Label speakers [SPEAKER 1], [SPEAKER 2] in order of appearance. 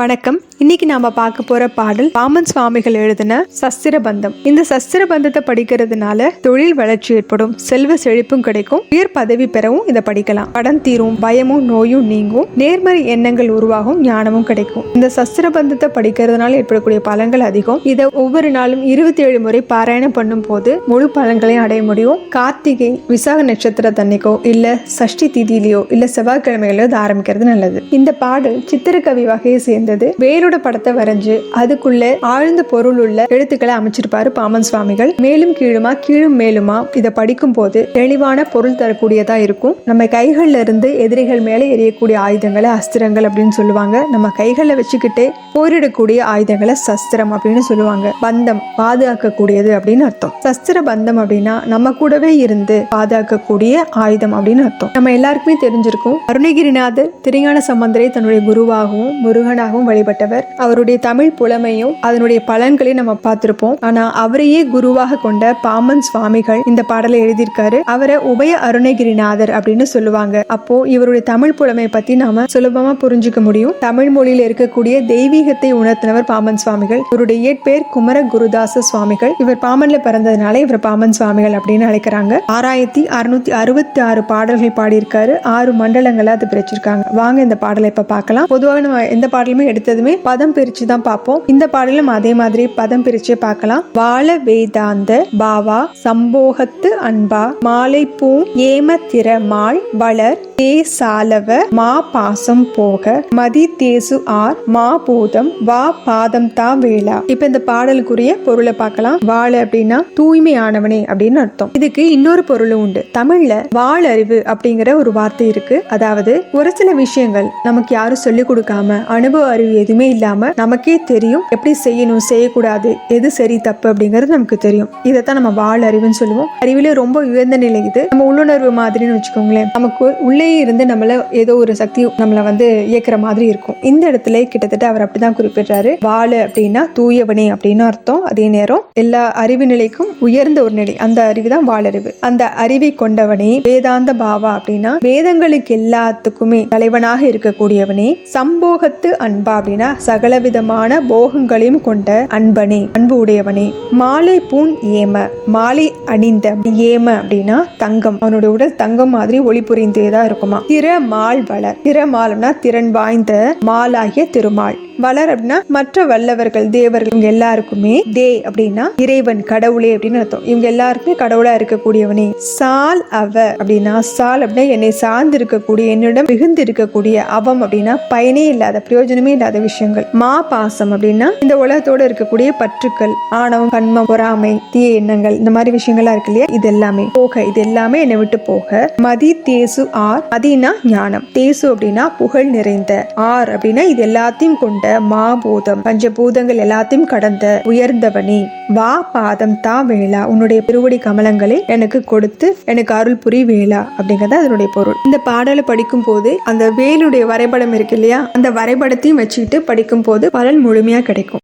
[SPEAKER 1] வணக்கம். இன்னைக்கு நாம பார்க்க போற பாடல் பாமன் சுவாமிகள் எழுதின சஸ்திரபந்தம். இந்த சஸ்திர பந்தத்தை படிக்கிறதுனால தொழில் வளர்ச்சி ஏற்படும் செல்வ செழிப்பும் கிடைக்கும் உயர் பதவி பெறவும் இதை படிக்கலாம். கடன் தீரும் பயமும் நோயும் நீங்கும் நேர்மறை எண்ணங்கள் உருவாகும் ஞானமும் கிடைக்கும். இந்த சஸ்திரபந்தத்தை படிக்கிறதுனால ஏற்படக்கூடிய பலன்கள் அதிகம். இதை ஒவ்வொரு நாளும் இருபத்தி ஏழு முறை பாராயணம் பண்ணும் போது முழு பலன்களையும் அடைய முடியும். கார்த்திகை விசாக நட்சத்திர தன்னைக்கோ இல்ல சஷ்டி திதியிலையோ இல்ல செவ்வாய்க்கிழமைகளோ இது ஆரம்பிக்கிறது நல்லது. இந்த பாடல் சித்திரக்கவி வகையை சேர்ந்தது வேரோட படத்தை வரைஞ்சு அதுக்குள்ள ஆழ்ந்த பொருள் உள்ள எழுத்துக்களை அமைச்சிருப்பாரு பாமன் சுவாமிகள். மேலும் கீழுமா கீழும் மேலுமா இதை படிக்கும் போது தெளிவான பொருள் தரக்கூடியதா இருக்கும். நம்ம கைகள்ல இருந்து எதிரிகள் மேலே எரியக்கூடிய ஆயுதங்களை அஸ்திரங்கள் அப்படின்னு சொல்லுவாங்க. நம்ம கைகளில் வச்சுக்கிட்டே போரிடக்கூடிய ஆயுதங்களை சஸ்திரம் அப்படின்னு சொல்லுவாங்க. பந்தம் பாதுகாக்கக்கூடியது அப்படின்னு அர்த்தம். சஸ்திர பந்தம் அப்படின்னா நம்ம கூடவே இருந்து பாதுகாக்கக்கூடிய ஆயுதம் அப்படின்னு அர்த்தம். நம்ம எல்லாருக்குமே தெரிஞ்சிருக்கும். அருணகிரிநாதர் திருஞான சம்பந்தரை தன்னுடைய குருவாகவும் முருகனாகவும் வழிபட்டவர். அவருடைய தமிழ் புலமையும் அதனுடைய பலன்களையும் நம்ம பார்த்திருப்போம். ஆனா அவரையே குருவாக கொண்ட பாமன் சுவாமிகள் இந்த பாடலை எழுதியிருக்காரு. அவரை உபய அருணகிரிநாதர் அப்படின்னு சொல்லுவாங்க. அப்போ இவருடைய தமிழ் புலமை பத்தி நாம சுலபமா புரிஞ்சுக்க முடியும். தமிழ் மொழியில இருக்கக்கூடிய தெய்வீகத்தை உணர்த்தினவர் பாமன் சுவாமிகள். இவருடைய இயற்பெயர் குமர குருதாச சுவாமிகள். இவர் பாமன்ல பிறந்ததுனால இவர் பாமன் சுவாமிகள் அப்படின்னு அழைக்கிறாங்க. ஆறாயிரத்தி அறுநூத்தி அறுபத்தி ஆறு பாடல்கள் பாடியிருக்காரு. ஆறு மண்டலங்களை அது பிரிச்சிருக்காங்க. வாங்க இந்த பாடலை இப்ப பார்க்கலாம். பொதுவாக நம்ம எந்த பாடலுமே எடுத்ததுமே பதம் பிரிச்சு தான் பார்ப்போம். இந்த பாடலும் அதே மாதிரி பதம் பிரிச்சே பார்க்கலாம். வாழ வேதாந்த பாவா சம்போகத்து அன்பா மாலை பூ ஏம திறமாள் வளர் தே சாலவ மா பாசம் போக மதி தேசு ஆர் மா பூதம் வா பாதம் தா வேளா. இப்ப இந்த பாடலுக்குரிய பொருளை பார்க்கலாம். வாழ அப்படின்னா தூய்மையானவனே அப்படின்னு அர்த்தம். இதுக்கு இன்னொரு பொருளும் உண்டு. தமிழ்ல வாழறிவு அப்படிங்கிற ஒரு வார்த்தை இருக்கு. அதாவது ஒரு சில விஷயங்கள் நமக்கு யாரும் சொல்லிக் கொடுக்காம அனுபவ அறிவு எதுவுமே இல்லாம நமக்கே தெரியும் எப்படி செய்யணும் செய்யக்கூடாது எது சரி தப்பு அப்படிங்கிறது நமக்கு தெரியும். இதைத்தான் நம்ம வாழ் அறிவுன்னு சொல்லுவோம். அறிவிலே ரொம்ப உயர்ந்த நிலை இது. நம்ம உள்ளுணர்வு மாதிரின்னு வச்சுக்கோங்களேன். நமக்கு உள்ளே இருந்து நம்மள ஏதோ ஒரு சக்தி நம்மள வந்து இயக்குற மாதிரி இருக்கும். இந்த இடத்துல கிட்டத்தட்ட அவர் அப்படிதான் குறிப்பிடுறாரு. வாழ அப்படின்னா தூயவனே அப்படின்னு அர்த்தம். அதே நேரம் எல்லா அறிவு நிலைக்கும் உயர்ந்த ஒரு நிலை. அந்த அறிவு தான் வாழறிவு அந்த அறிவை கொண்டவனே வேதாந்த பாவா அப்படின்னா வேதங்களுக்கு எல்லாத்துக்குமே தலைவனாக இருக்கக்கூடியவனே. சம்போகத்து அன்பு அப்படின்னா சகலவிதமான போகங்களையும் கொண்ட அன்பனே அன்பு உடையவனே. மாலை பூன் ஏம மாலை அணிந்த ஏம அப்படின்னா தங்கம். அவனுடைய உடல் தங்கம் மாதிரி ஒளி புரிந்தேதா இருக்குமா. திறமால் வளர். திறமால்னா திறன் வாய்ந்த மாலாகிய திருமால். வளர் அப்படின்னா மற்ற வல்லவர்கள் தேவர்கள் இவங்க எல்லாருக்குமே தே அப்படின்னா இறைவன் கடவுளே அப்படின்னு அர்த்தம். இவங்க எல்லாருக்குமே கடவுளா இருக்கக்கூடியவனே. சால் அவ அப்படின்னா சால் அப்படின்னா என்னை சார்ந்து இருக்கக்கூடிய என்னிடம் மிகுந்து இருக்கக்கூடிய அவம் அப்படின்னா பயனே இல்லாத பிரயோஜனமே இல்லாத விஷயங்கள். மா பாசம் அப்படின்னா இந்த உலகத்தோட இருக்கக்கூடிய பற்றுக்கள் ஆணவம் கண்மம் பொறாமை தீய எண்ணங்கள் இந்த மாதிரி விஷயங்கள்லாம் இருக்கு இல்லையா? இது எல்லாமே போக இது எல்லாமே என்னை விட்டு போக. மதி தேசு ஆர் மதினா ஞானம். தேசு அப்படின்னா புகழ் நிறைந்த. ஆர் அப்படின்னா இது எல்லாத்தையும் கொண்டு கொண்ட மாபூதம் பஞ்சபூதங்கள் எல்லாத்தையும் கடந்த உயர்ந்தவனே. வா பாதம் தா வேளா உன்னுடைய திருவடி கமலங்களை எனக்கு கொடுத்து எனக்கு அருள் புரி வேளா அப்படிங்கறது அதனுடைய பொருள். இந்த பாடலை படிக்கும் போது அந்த வேலுடைய வரைபடம் இருக்கு இல்லையா? அந்த வரைபடத்தையும் வச்சுக்கிட்டு படிக்கும் போது பலன் முழுமையா கிடைக்கும்.